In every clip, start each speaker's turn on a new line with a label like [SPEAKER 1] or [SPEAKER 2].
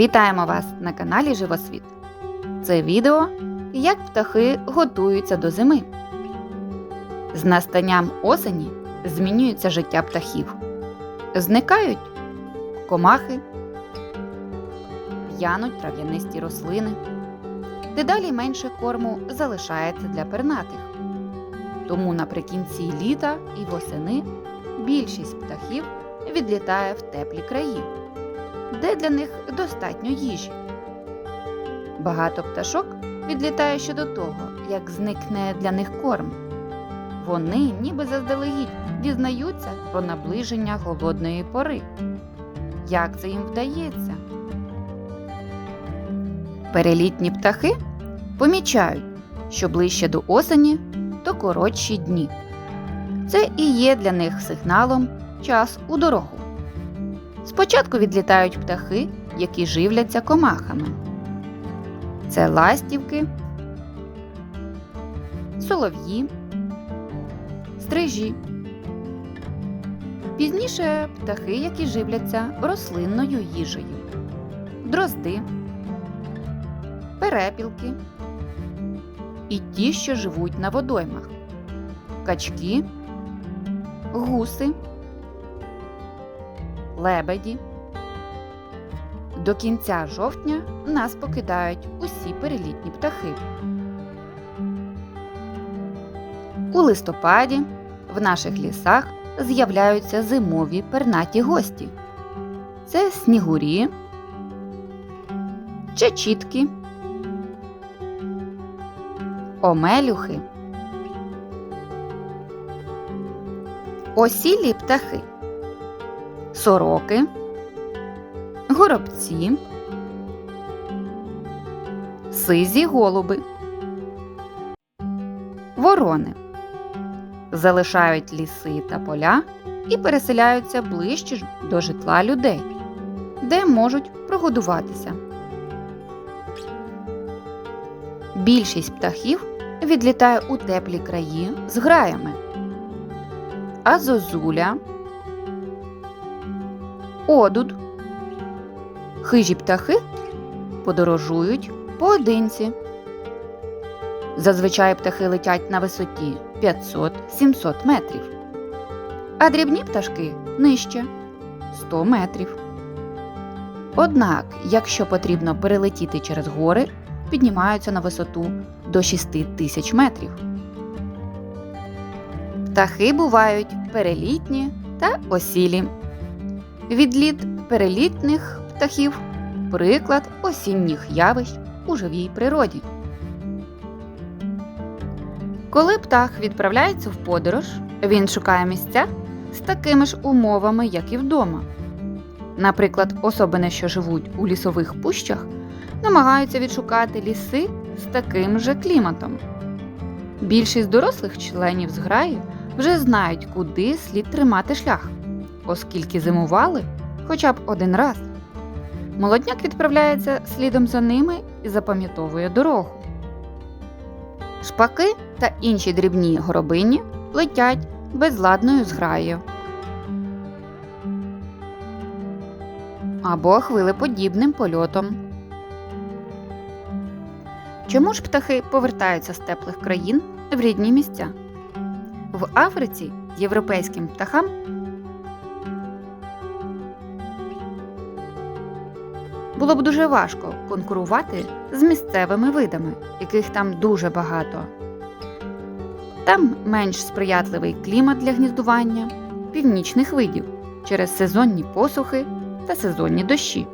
[SPEAKER 1] Вітаємо вас на каналі Живосвіт. Це відео як птахи готуються до зими. З настанням осені змінюється життя птахів. Зникають комахи, в'януть трав'янисті рослини. Дедалі менше корму залишається для пернатих. Тому наприкінці літа і восени більшість птахів відлітає в теплі краї де для них достатньо їжі. Багато пташок відлітає ще до того, як зникне для них корм. Вони, ніби заздалегідь, дізнаються про наближення голодної пори. Як це їм вдається? Перелітні птахи помічають, що ближче до осені, то коротші дні. Це і є для них сигналом час у дорогу. Спочатку відлітають птахи, які живляться комахами. Це ластівки, солов'ї, стрижі. Пізніше птахи, які живляться рослинною їжею, дрозди, перепілки і ті, що живуть на водоймах, качки, гуси лебеді. До кінця жовтня нас покидають усі перелітні птахи. У листопаді в наших лісах з'являються зимові пернаті гості. Це снігурі, чечітки, омелюхи, осілі птахи сороки, горобці, сизі голуби, ворони. Залишають ліси та поля і переселяються ближче до житла людей, де можуть прогодуватися. Більшість птахів відлітає у теплі краї з граями, а зозуля одуд. Хижі птахи подорожують поодинці. Зазвичай птахи летять на висоті 500-700 метрів, а дрібні пташки нижче 100 метрів. Однак, якщо потрібно перелетіти через гори, піднімаються на висоту до 6 тисяч метрів. Птахи бувають перелітні та осілі. Відліт перелітних птахів приклад осінніх явищ у живій природі. Коли птах відправляється в подорож, він шукає місця з такими ж умовами, як і вдома. Наприклад, особини, що живуть у лісових пущах, намагаються відшукати ліси з таким же кліматом. Більшість дорослих членів зграї вже знають, куди слід тримати шлях оскільки зимували хоча б один раз. Молодняк відправляється слідом за ними і запам'ятовує дорогу. Шпаки та інші дрібні горобині летять безладною зграєю. Або хвилеподібним польотом. Чому ж птахи повертаються з теплих країн в рідні місця? В Африці європейським птахам було б дуже важко конкурувати з місцевими видами, яких там дуже багато. Там менш сприятливий клімат для гніздування північних видів через сезонні посухи та сезонні дощі.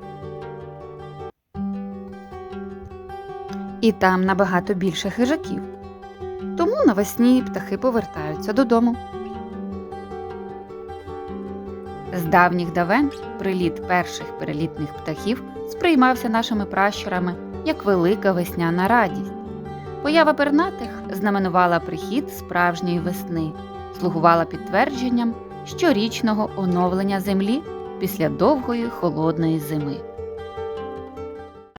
[SPEAKER 1] І там набагато більше хижаків. Тому навесні птахи повертаються додому. З давніх давен приліт перших перелітних птахів сприймався нашими пращурами як велика весняна радість. Поява пернатих знаменувала прихід справжньої весни, слугувала підтвердженням щорічного оновлення землі після довгої холодної зими.